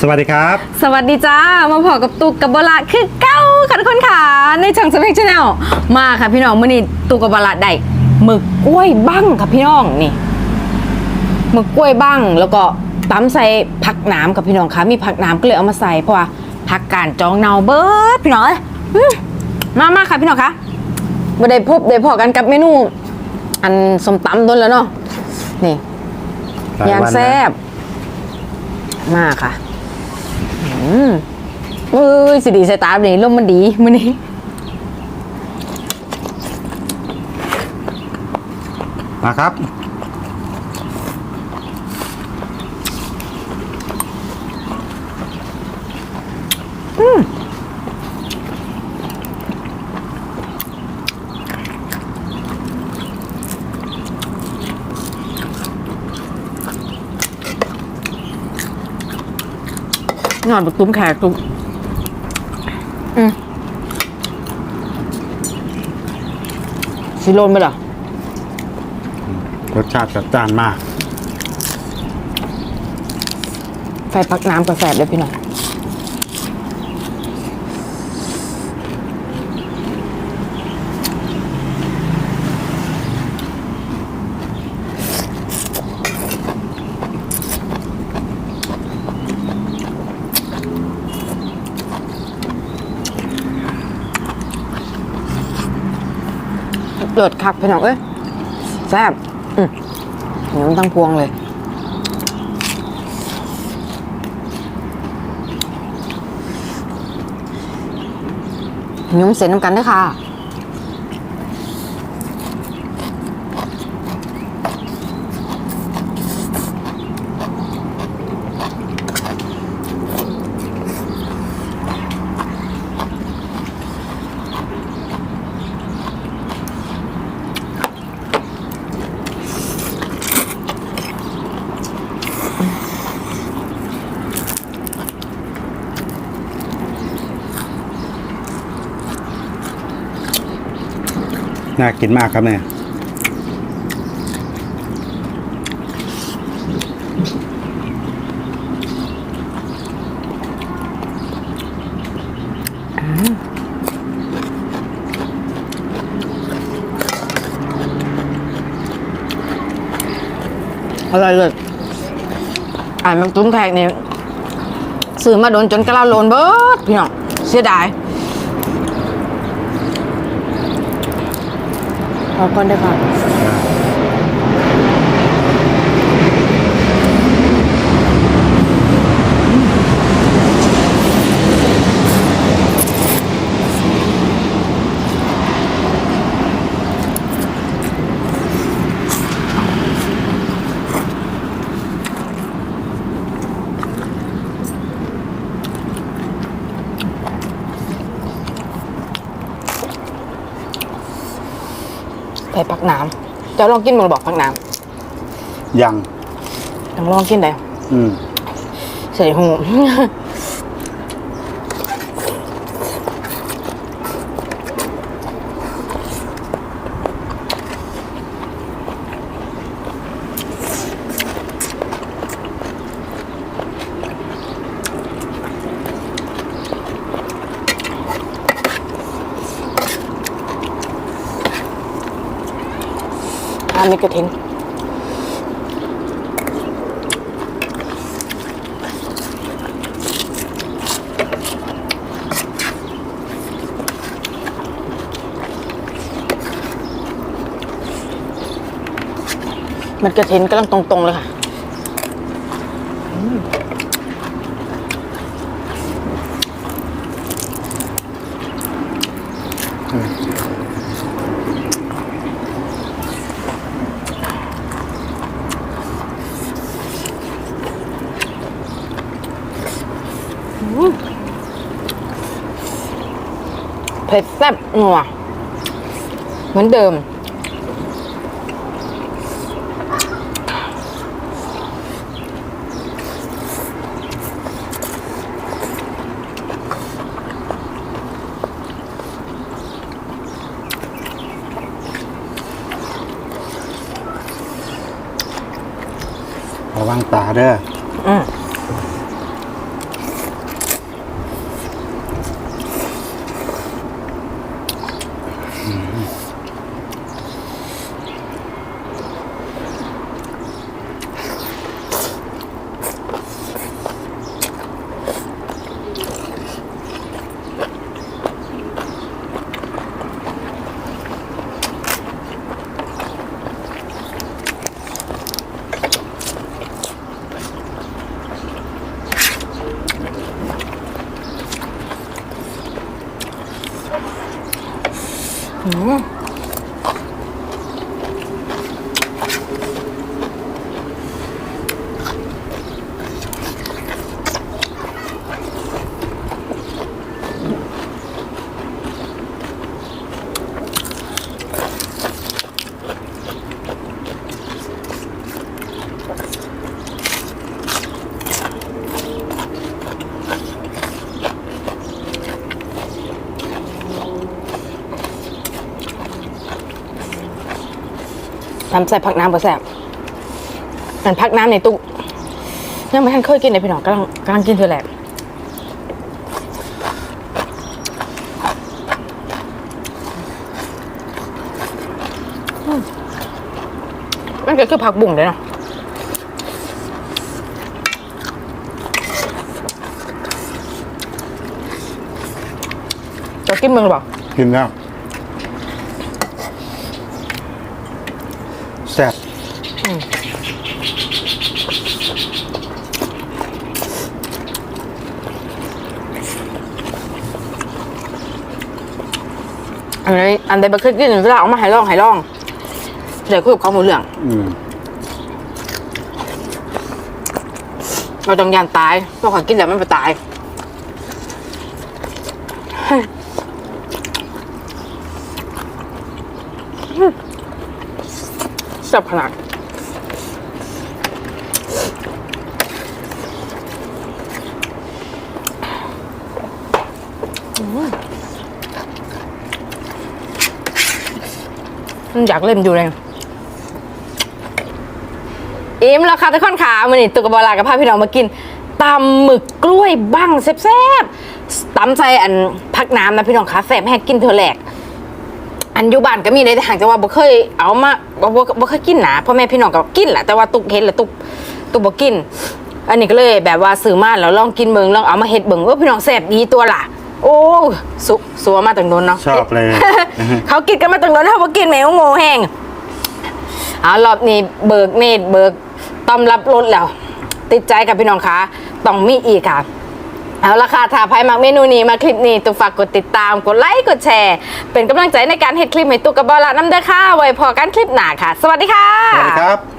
สวัสดีครับ สวัสดีจ้า มาพอกับตุกกับบละคือเก้าค่ะทุกคนค่ะ ในช่องสเปกชแนลมาค่ะพี่น้องมื่อนี้ตุกกับบละได้หมึกกล้วยบ้างค่ะพี่น้องนี่หมึกกล้วยบ้างแล้วก็ตำใส่ผักน้ำกับพี่น้องค่ะมีผักน้ำก็เลยเอามาใส่เพราะว่าผักกาดจองเนาเบิร์ดพี่น้องเอ้ยอืมมามาค่ะพี่น้องค่ะมาได้พบได้พอกันกับเมนู อันสมตำต้นแล้วเนาะนี่หลายยางวันนะแซบมากค่ะอืม เอ้ยสิดีสายตาแบบนี้ลมมันดีมื้อนี้มาครับ นอนบักตุ้มแขกตุ้มอืมสิโลนไปเหรอรสชาติจัดจ้านมาก ใส่พักน้ำกับแสบเลยพี่น้อง เลิศคักพี่น้องเอ้ยแซ่บเหนียวตั้งพวงเลยยุ่มเสร็จน้ำกันด้วยค่ะ น่ากินมากครับเนี่ยอร่อยเลยอ่านมันตุ้มแขกนี่ซื้อมาโดนจนกระลาโลนเบิดพี่น้องเสียดาย ออกก่อนได้ค่ะ ใส่ผักน้ำจะลองกินมันบอกผักน้ยังำต้องลองกินได้อืมใส่หู อามีกระเทินมันกระเทินกำลังตรง ๆ เลยค่ะอืม เผ็ดแซ่บนัวเหมือนเดิม ระวังตาเด้อ อืม 嗯 ทำใส่ผักน้ำก็แซ่บมันผักน้ำในตู้ยังไม่ทันเคยกินเลยพี่น้องกำลังกำลังกินเธอแหละมันก็คือผักบุ่งเลยเนาะจะกินมึงหรือเปล่ากินแล้ว แซ่บอันนี้อันใดบ่เคยกินเวลาเอามาให้ลองให้ลองเดี๋ยวคุยกับเขาหมดเรื่อง อืมเราต้องยานตายเพราะขอกินแล้วมันไปตายเฮ้ยแซ่บขนาดมันอยากเล่นอยู่เลยอิ่มแล้วค่ะทุกคนค่ะวันนี้ตุกกบลากับพาพี่น้องมากินตำหมึกกล้วยบ้างแซ่บๆตำใส่อันพักน้ำนะพี่น้องคะแซ่บแห้กินเธอแหลก อันอยุบานก็มีในแต่ห่างจากว่าบ่เคยเอามาบ่บ่บ่เคยกินนะพ่อแม่พี่น้องก็กินแหละแต่ว่าตุกเห็นแล้วตุกตุกบ่กิน อันนี้ก็เลยแบบว่าซื้อมาแล้วลองกินเบิ่งลองเอามาเฮ็ดเบิ่งว่าพี่น้องแซ่บดีตัวล่ะ โอ้สุสัวมาตั้งโดนเนาะชอบเลย เขากินกันมาตั้งโดนถ้าบ่กินแมวโง่แห้งเอารอบนี้เบิกเนตรเบิกต้อมรับรถแล้ว ติดใจกับพี่น้องคะต้องมีอีกค่ะ เอาละค่ะถ้าใครมักเมนูนี้มาคลิปนี้ตุกฝากกดติดตาม กดไลค์ กดแชร์ เป็นกำลังใจในการเฮ็ดคลิปให้ตุกกับบอลละน้ำเด้อค่ะ ไว้พอกันคลิปหน้าค่ะ สวัสดีค่ะ สวัสดีครับ